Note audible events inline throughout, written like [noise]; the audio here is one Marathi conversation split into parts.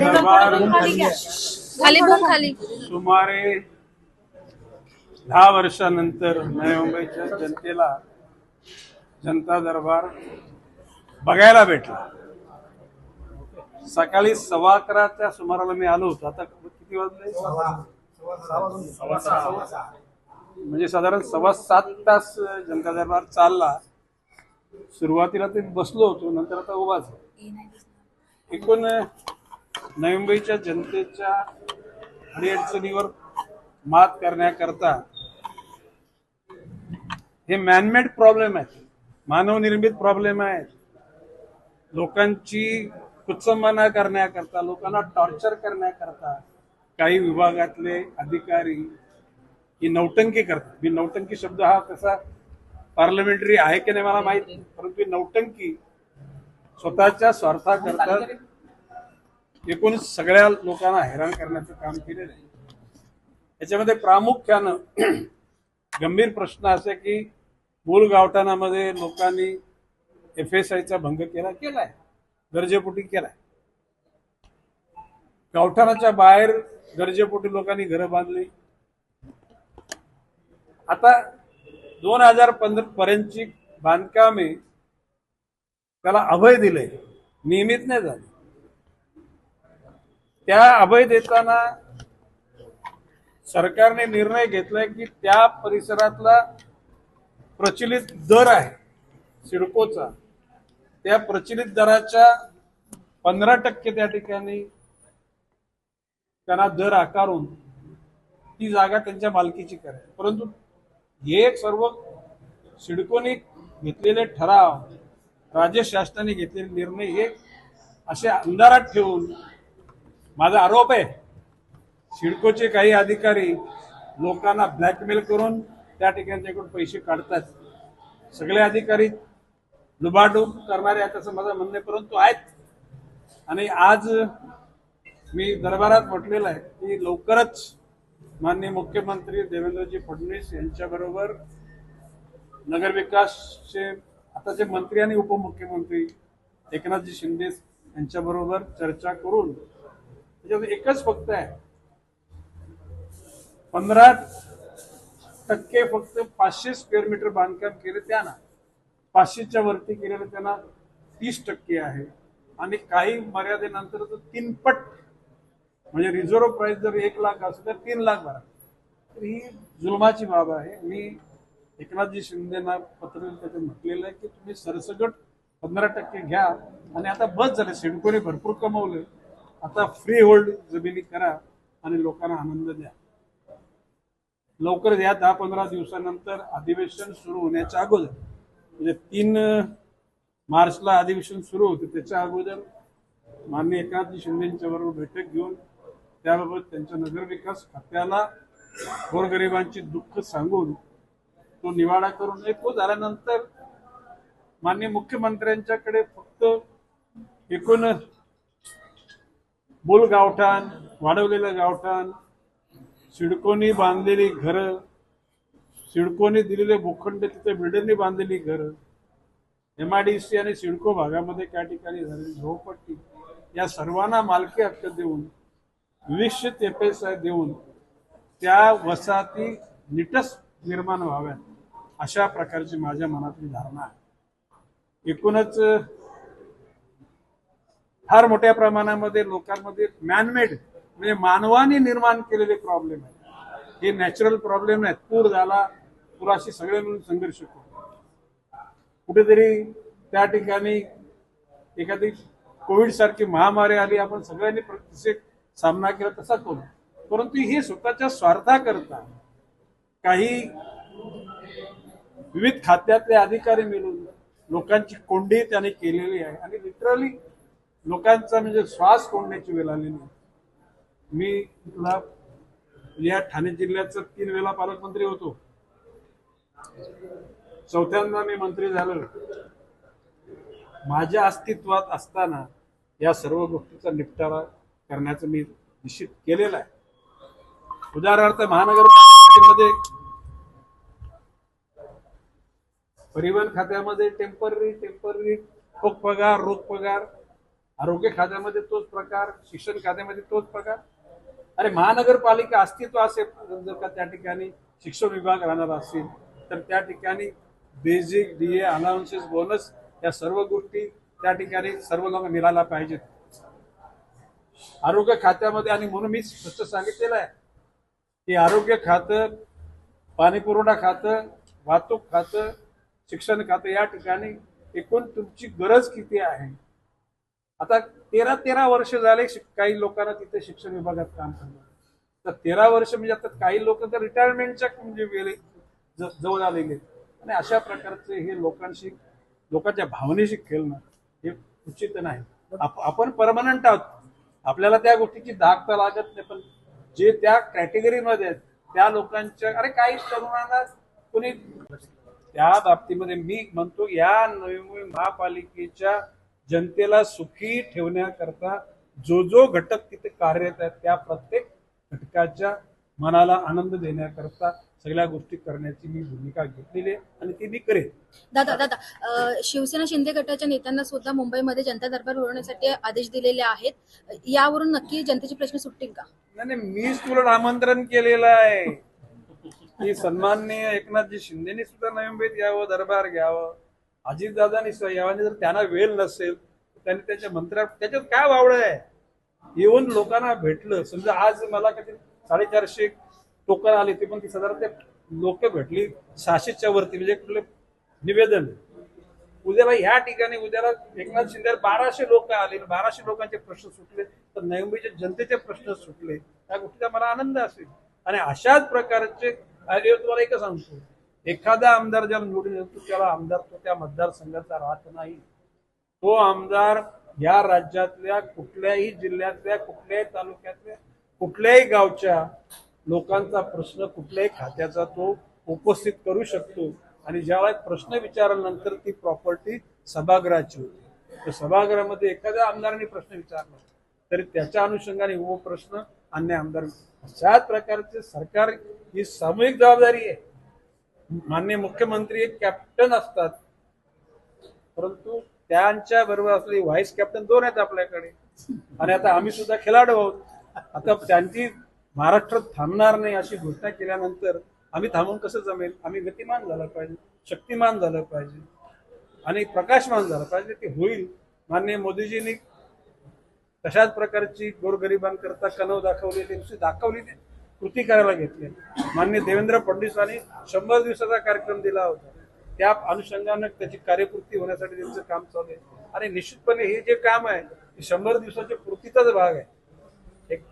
दरबार खाली खाली सुमारे दहा वर्षानंतर नवी मुंबईच्या जनतेला जनता दरबार बघायला भेटला. सकाळी सव्वा अकराच्या सुमाराला मी आलो होतो. आता किती वाजले? म्हणजे साधारण सव्वा सात तास जनता दरबार चालला. सुरुवातीला ते बसलो होतो नंतर आता उभाच. एकूण नवी मुंबईच्या जनतेच्या अडीअडचणीवर मात करण्याकरता हे मॅनमेड प्रॉब्लेम आहेत. मानवनिर्मित प्रॉब्लेम आहेत. लोकांची कुचंबना करण्याकरता लोकांना टॉर्चर करण्याकरता काही विभागातले अधिकारी ही नौटंकी करतात. मी नौटंकी शब्द हा कसा पार्लमेंटरी आहे की नाही मला माहीत परंतु नौटंकी स्वतःच्या स्वार्थाकरता एकूण सगळ्या लोकांना हैराण करण्याचं काम केलेलं आहे. याच्यामध्ये प्रामुख्यानं [clears throat] गंभीर प्रश्न असे की मूळ गावठाणामध्ये लोकांनी एफ एस आयचा भंग केला केलाय. गरजेपोटी केलाय. गावठाणाच्या बाहेर गरजेपोटी लोकांनी घरं बांधली. आता दोन हजार पंधरा पर्यंतची बांधकामे त्याला अभय दिले नियमित नाही झाले. त्या अभय देताना सरकारने निर्णय घेतलाय की त्या परिसरातला प्रचलित दर आहे सिडकोचा त्या प्रचलित दराच्या पंधरा टक्के त्या ठिकाणी त्यांना दर आकारून ती जागा त्यांच्या मालकीची करायची परंतु हे सर्व सिडकोने घेतलेले ठराव राज्य शासनाने घेतलेले निर्णय हे असे अंधारात ठेवून माझा आरोप आहे सिडकोचे काही अधिकारी लोकांना ब्लॅकमेल करून त्या ठिकाणी त्याकडून पैसे काढतात. सगळे अधिकारी लुबाडूब करणारे आहेत असं माझं म्हणणं आहे परंतु आहेत. आणि आज मी दरबारात म्हटलेलं आहे की लवकरच माननीय मुख्यमंत्री देवेंद्रजी फडणवीस यांच्याबरोबर नगरविकासचे आताचे मंत्री आणि उपमुख्यमंत्री एकनाथजी शिंदे यांच्याबरोबर चर्चा करून त्याच्यात एकच फक्त आहे. पंधरा टक्के फक्त पाचशे स्क्वेअर मीटर बांधकाम केले त्यांना. पाचशेच्या वरती केलेलं त्यांना तीस टक्के आहे. आणि काही मर्यादेनंतर तर तीनपट म्हणजे रिझर्व्ह प्राईस जर एक लाख असेल तर तीन लाख भरा. तर ही जुलमाची बाब आहे. मी एकनाथजी शिंदेना पत्र त्याच्यात म्हटलेलं आहे की तुम्ही सरसगट पंधरा टक्के घ्या. आणि आता बस झाले सिडकोने भरपूर कमवले. आता फ्री होल्ड जमिनी करा आणि लोकांना आनंद द्या. लवकर या दहा पंधरा दिवसानंतर अधिवेशन सुरू होण्याच्या अगोदर म्हणजे तीन मार्चला अधिवेशन सुरू होते त्याच्या अगोदर माननीय एकनाथजी शिंदेच्या बरोबर बैठक घेऊन त्याबाबत त्यांच्या नगरविकास खात्याला गोरगरिबांची दुःख सांगून तो निवाडा करून एक तो झाल्यानंतर माननीय मुख्यमंत्र्यांच्याकडे फक्त एकूण मूल गावठाण वाढवलेलं गावठाण सिडकोनी बांधलेली घरं सिडकोनी दिलेले भूखंड तिथे बिल्डरनी बांधलेली घरं एम आय डी सी आणि सिडको भागामध्ये त्या ठिकाणी झालेली झोपट्टी या सर्वांना मालकी हक्क देऊन विविध एफ देऊन त्या वसाहती नीटस निर्माण व्हाव्यात अशा प्रकारची माझ्या मनातली धारणा आहे. एकूणच फार मोठ्या प्रमाणामध्ये लोकांमध्ये मॅनमेड म्हणजे मानवाने निर्माण केलेले प्रॉब्लेम आहेत. हे नॅचरल प्रॉब्लेम आहेत. पूर झाला पुराशी सगळे मिळून संघर्ष करू. कुठेतरी त्या ठिकाणी एखादी कोविड सारखी महामारी आली आपण सगळ्यांनी प्रतिषेध सामना केला तसा करू. परंतु हे स्वतःच्या स्वार्थाकरता काही विविध खात्यातले अधिकारी मिळून लोकांची कोंडी त्याने केलेली आहे. आणि लिटरली लोकांचा म्हणजे श्वास कोंडण्याची वेळ आलेली नाही. मी तुला म्हणजे या ठाणे जिल्ह्याचा तीन वेळा पालकमंत्री होतो. चौथ्यांदा मी मंत्री झालो. माझ्या अस्तित्वात असताना या सर्व गोष्टीचा निपटारा करण्याचं मी निश्चित केलेलं आहे. उदाहरणार्थ महानगरपालिकेमध्ये परिवहन खात्यामध्ये टेंपररी टेंपररी रोख पगार रोख पगार आरोग्य खात्यामध्ये तोच प्रकार शिक्षण खात्यामध्ये तोच प्रकार. अरे महानगरपालिका अस्तित्व असेल जर का त्या ठिकाणी शिक्षण विभाग राहणार असतील तर त्या ठिकाणी basic D A announces bonus या सर्व गोष्टी त्या ठिकाणी सर्व लोक मिळायला पाहिजेत. आरोग्य खात्यामध्ये आणि म्हणून मी स्पष्ट सांगितलेलं आहे की आरोग्य खातं पाणीपुरवठा खातं वाहतूक खातं शिक्षण खातं या ठिकाणी एकूण तुमची गरज किती आहे? आता तेरा तेरा वर्ष झाले काही लोकांना तिथे शिक्षण विभागात काम करणार. तर तेरा वर्ष म्हणजे आता काही लोक तर रिटायरमेंटच्या म्हणजे वेळे ज- जवळ आलेले आहेत. आणि अशा प्रकारचे हे लोकांशी लोकांच्या भावनेशी खेळणं हे उचित नाही. आप- आपण परमनंट आहोत. आपल्याला त्या गोष्टीची धाक तर लागत नाही पण जे त्या कॅटेगरीमध्ये आहेत त्या लोकांच्या अरे काही तरुणांना कोणी त्या बाबतीमध्ये मी म्हणतो या नवी महापालिकेच्या जनतेला सुखी ठेवण्याकरता जो जो घटक तिथे कार्यरत आहेत त्या प्रत्येक घटकाच्या मनाला आनंद देण्याकरता सगळ्या गोष्टी करण्याची मी भूमिका घेतलेली आहे आणि ती मी करेन. दादा दादा शिवसेना शिंदे गटाच्या नेत्यांना सुद्धा मुंबईमध्ये जनता दरबार भरवण्यासाठी आदेश दिलेले आहेत. यावरून नक्की जनतेचे प्रश्न सुटतील का? नाही नाही, मीच तुला आमंत्रण केलेलं आहे. की सन्माननीय एकनाथजी शिंदेनी सुद्धा नवी मुंबईत यावं दरबार घ्यावं. अजितदादांनी सुद्धा जर त्यांना वेळ नसेल तर त्यांनी त्याच्या मंत्र्या त्याच्यात काय वावडं आहे? येऊन लोकांना भेटलं समजा आज मला कधी साडेचारशे टोकन आले ते पण ती साधारण ते लोक भेटली सहाशेच्या वरती म्हणजे कुठले निवेदन. उद्याला ह्या ठिकाणी उद्याला एकनाथ शिंदे बाराशे लोक आले आणि बाराशे लोकांचे प्रश्न सुटले तर नवी जनतेचे प्रश्न सुटले. त्या गोष्टीचा मला आनंद असेल. आणि अशाच प्रकारचे तुम्हाला एकच सांगतो. एखादा आमदार ज्याला निवडून येतो त्याला आमदार तो त्या मतदारसंघाचा राहत नाही. तो आमदार या राज्यातल्या कुठल्याही जिल्ह्यातल्या कुठल्याही तालुक्यातल्या कुठल्याही गावच्या लोकांचा प्रश्न कुठल्याही खात्याचा तो उपस्थित करू शकतो. आणि ज्यावेळेस प्रश्न विचारल्यानंतर ती प्रॉपर्टी सभागृहाची होती. तर सभागृहामध्ये एखाद्या आमदाराने प्रश्न विचारला तरी त्याच्या अनुषंगाने उप प्रश्न अन्य आमदार. अशाच प्रकारचे सरकार ही सामूहिक जबाबदारी आहे. मान्य मुख्यमंत्री एक कॅप्टन असतात. परंतु त्यांच्या बरोबर असलेली व्हाईस कॅप्टन दोन आहेत आपल्याकडे. आणि आता आम्ही सुद्धा खेळाडू आहोत. आता त्यांची महाराष्ट्रात थांबणार नाही अशी घोषणा केल्यानंतर आम्ही थांबून कसं जमेल? आम्ही गतिमान झालं पाहिजे शक्तिमान झालं पाहिजे आणि प्रकाशमान झालं पाहिजे. ते होईल. माननीय मोदीजींनी तशाच प्रकारची गोरगरिबांकरता कनव दाखवलेली नुसती दाखवली कृती करायला घेतली. माननीय देवेंद्र फडणवीसांनी शंभर दिवसाचा कार्यक्रम दिला होता. त्या अनुषंगानं त्याची कार्यपूर्ती होण्यासाठी त्यांचं काम चालू आहे. आणि निश्चितपणे हे जे काम आहे ते शंभर दिवसाच्या पूर्तीचाच भाग आहे. एक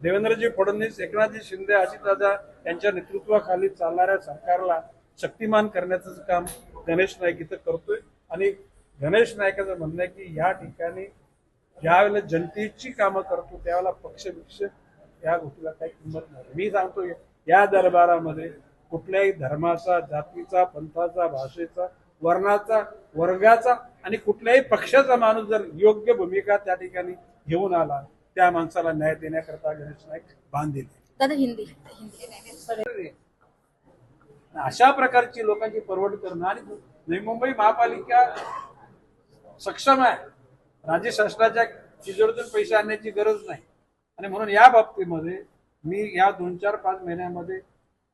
देवेंद्रजी फडणवीस एकनाथजी शिंदे अजितदादा यांच्या नेतृत्वाखाली चालणाऱ्या सरकारला शक्तिमान करण्याचं काम गणेश नाईक इथं करतोय. आणि गणेश नायकाचं म्हणणं आहे की या ठिकाणी ज्यावेळेला जनतेची कामं करतो त्यावेळेला पक्ष बिक्ष या गोष्टीला काही किंमत नाही. मी सांगतो या दरबारामध्ये कुठल्याही धर्माचा जातीचा पंथाचा भाषेचा वर्णाचा वर्गाचा आणि कुठल्याही पक्षाचा माणूस जर योग्य भूमिका त्या ठिकाणी घेऊन आला त्या माणसाला न्याय देण्याकरता गणेश नाईक बांधील. अशा प्रकारची लोकांची परवड करणं आणि नवी मुंबई महापालिका सक्षम आहे. राज्य शासनाच्या तिजोरीतून पैसे आणण्याची गरज नाही. आणि म्हणून या बाबतीमध्ये मी या दोन चार पाच महिन्यामध्ये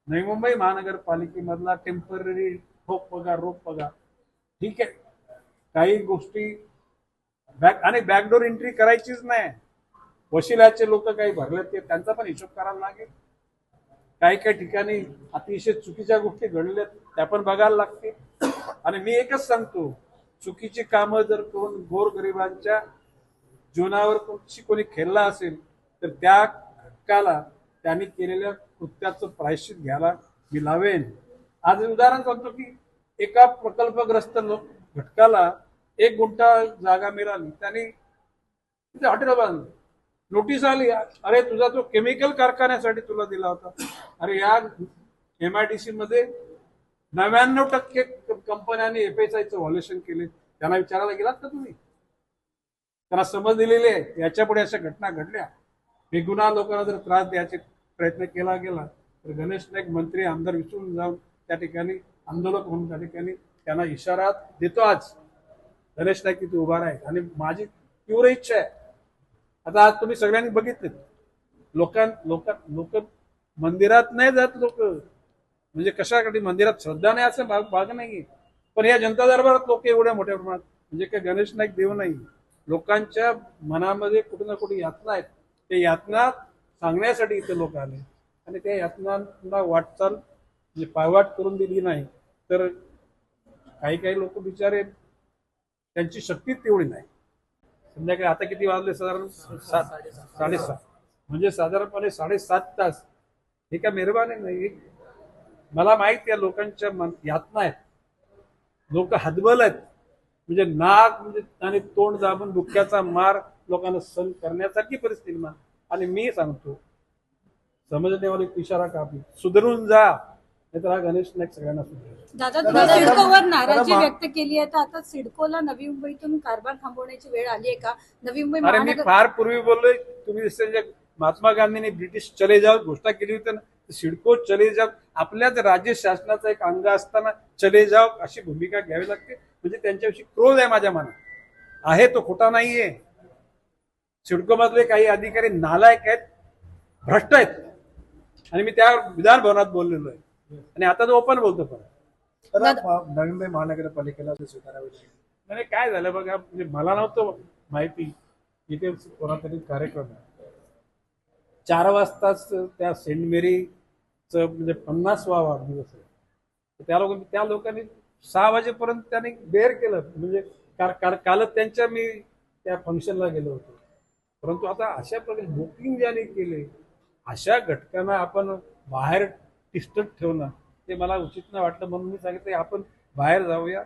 नवी मुंबई महानगरपालिकेमधला टेंपररी ठोक पगार रोख पगार ठीक आहे. काही गोष्टी बॅक आणि बॅकडोर एंट्री करायचीच नाही. वशिलाचे लोक काही भरलेत ते त्यांचा पण हिशोब करायला लागेल. काही काही ठिकाणी अतिशय चुकीच्या गोष्टी घडल्या त्या पण बघायला लागतील. आणि मी एकच सांगतो चुकीची कामं जर करून गोरगरिबांच्या जीवनावर कोणशी कोणी खेळला असेल तर त्या घटकाला त्यांनी केलेल्या कृत्याचं प्रायश्चित घ्यायला मी लावेन. आज उदाहरण सांगतो की एका प्रकल्पग्रस्त घटकाला एक गुंठा जागा मिळाली. त्याने तिथे हॉटेल बांधलं. नोटीस आली अरे तुझा तो केमिकल कारखान्यासाठी तुला दिला होता. अरे या एम आय डी सी मध्ये नव्याण्णव टक्के कंपन्यांनी एफ एस आयचं व्हॉल्युशन केले. त्यांना विचारायला गेलात का तुम्ही? त्यांना समज दिलेली आहे. याच्यापुढे अशा घटना घडल्या. बेगुन्हा लोकांना जर त्रास द्यायचे प्रयत्न केला गेला तर गणेश नाईक मंत्री आमदार विसरून जाऊन त्या ठिकाणी आंदोलक म्हणून त्या ठिकाणी त्यांना इशारा देतो आज. गणेश नाईक तिथे उभा आहे आणि माझी तीव्र इच्छा आहे. आता आज तुम्ही सगळ्यांनी बघितले. लोकां लोक लोक मंदिरात नाही जात लोक. म्हणजे कशासाठी? मंदिरात श्रद्धा नाही असं भाग भाग नाही पण या जनता दरबारात लोक एवढ्या मोठ्या प्रमाणात म्हणजे काय गणेश नाईक देव नाही. लोकांच्या मनामध्ये कुठे ना कुठे यातना आहेत ते यातना सांगण्यासाठी इथे लोक आले. आणि त्या यातनांना वाटचाल म्हणजे पायवाट करून दिली नाही. तर काही काही लोक बिचारे त्यांची शक्ती तेवढी नाही. संध्याकाळी आता किती वाजले? साधारण सात साडेसात. म्हणजे साधारणपणे साडेसात तास. हे काय मेहरबानी नाही मला माहीत आहे लोकांच्या मन यातना आहेत. लोक हदबल आहेत. म्हणजे नाक म्हणजे आणि तोंड दाबून डुक्याचा मार लोकांना सण करण्यासारखी परिस्थिती निर्माण आणि मी सांगतो समजण्यावाले इशारा कापी सुधरून जा. नाहीतर हा गणेश नाईक सगळ्यांना सुधरेल. दादा तुम्ही सिडकोवर नाराजी व्यक्त केली आहे. तर आता सिडकोला नवी मुंबईतून कारभार थांबवण्याची वेळ आली आहे का? नवी मुंबई अरे मी महानगर फार पूर्वी बोललोय. तुम्ही दिसते जे महात्मा गांधींनी ब्रिटिश चले जाव घोषणा केली होती ना सिडको चले जाव आपल्याच राज्य शासनाचा एक अंग असताना चले जाव अशी भूमिका घ्यावी लागते. म्हणजे त्यांच्याविषयी क्रोध आहे माझ्या मनात. आहे तो खोटा नाहीये. सिडको मधले काही अधिकारी नालायक आहेत भ्रष्ट आहेत. आणि मी त्या विधान भवनात बोललेलो आहे. आणि आता तो ओपन बोलतो पण नवी मुंबई महानगरपालिकेला स्वीकारावे लागेल. म्हणजे काय झालं बघा म्हणजे मला नव्हतं माहिती. इथे कोणातरी कार्यक्रम आहे. चार वाजताच त्या सेंट मेरीच म्हणजे पन्नासवा वाढदिवस आहे. त्या लोक त्या लोकांनी सहा वाजेपर्यंत त्यांनी बेअर केलं. म्हणजे कालच त्यांच्या मी त्या फंक्शनला गेलो होतो. परंतु आता अशा प्रकारे बुकिंग ज्याने केले अशा घटकांना आपण बाहेर टिस्टत ठेवणं ते मला उचित नाही वाटलं. म्हणून मी सांगितलं आपण बाहेर जाऊया.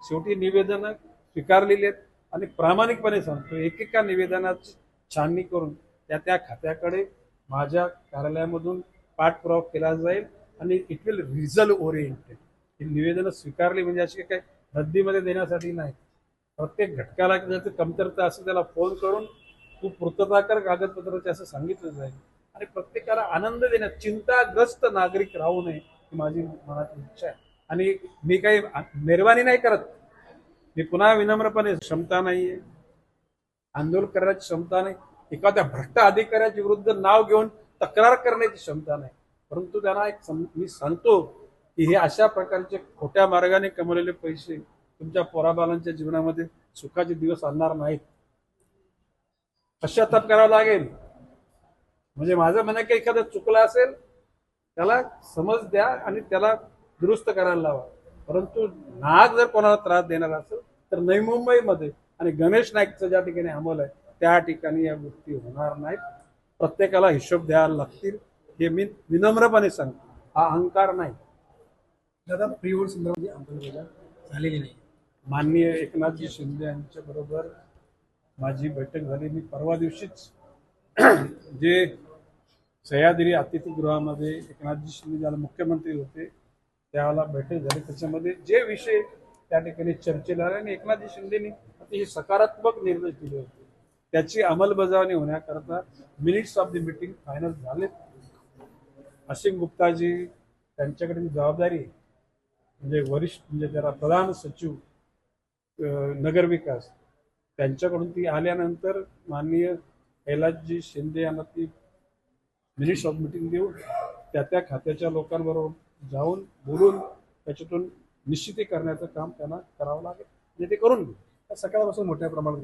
शेवटी निवेदनं स्वीकारलेली आहेत. आणि प्रामाणिकपणे सांगतो एकेका निवेदनाची छाननी करून त्या त्या खात्याकडे माझ्या कार्यालयामधून पाठपुरावा केला जाईल आणि इट विल रिझल्ट ओरिएंटेड ही निवेदनं स्वीकारली म्हणजे अशी काही रद्दीमध्ये देण्यासाठी नाही. प्रत्येक घटकाला जर कमतरता असेल त्याला फोन करून तू पूर्तता कर कागदपत्राचे असं सांगितलं जाईल. आणि प्रत्येकाला आनंद देण्यात चिंताग्रस्त नागरिक राहू नये ही माझी मनाची इच्छा आहे. आणि मी काही मेहरबानी नाही करत. मी पुन्हा विनम्रपणे क्षमता नाहीये. आंदोलन करण्याची क्षमता नाही. एखाद्या भ्रष्ट अधिकाऱ्याच्या विरुद्ध नाव घेऊन तक्रार करण्याची क्षमता नाही. परंतु त्यांना एक मी सांगतो की हे अशा प्रकारचे खोट्या मार्गाने कमवलेले पैसे तुमच्या पोराबालांच्या जीवनामध्ये सुखाचे दिवस आणणार नाहीत. पश्चाताप करावा लागेल. म्हणजे माझं म्हणणं की एखादं चुकलं असेल त्याला समज द्या आणि त्याला दुरुस्त करायला लावा. परंतु नाग जर कोणाला त्रास देणार असेल तर नवी मुंबईमध्ये आणि गणेश नाईकचं ज्या ठिकाणी अंमल आहे त्या ठिकाणी या गोष्टी होणार नाहीत. प्रत्येकाला हिशोब द्यायला लागतील हे मी विनम्रपणे सांगतो. हा अहंकार नाही. दादा प्री वोट संदर्भात अंमलबजावणी झालेली नाही. माननीय एकनाथजी शिंदे यांच्या बरोबर माझी बैठक झाली. मी परवा दिवशीच जे सह्याद्री अतिथीगृहामध्ये एकनाथजी शिंदे ज्याला मुख्यमंत्री होते त्याला बैठक झाली. त्याच्यामध्ये जे विषय त्या ठिकाणी चर्चेला आले आणि एकनाथजी शिंदेनी अतिशय सकारात्मक निर्णय दिले होते. त्याची अंमलबजावणी होण्याकरता minutes of the meeting final झालेत असिम गुप्ताजी त्यांच्याकडे जबाबदारी म्हणजे वरिष्ठ म्हणजे त्याला प्रधान सचिव नगरविकास त्यांच्याकडून ती आल्यानंतर माननीय कैलासजी शिंदे यांना ती मिनिट्स ऑफ मिटिंग देऊन त्या त्या खात्याच्या लोकांबरोबर जाऊन बोलून त्याच्यातून निश्चिती करण्याचं काम त्यांना करावं लागेल. म्हणजे ते करून सकाळपासून मोठ्या प्रमाणात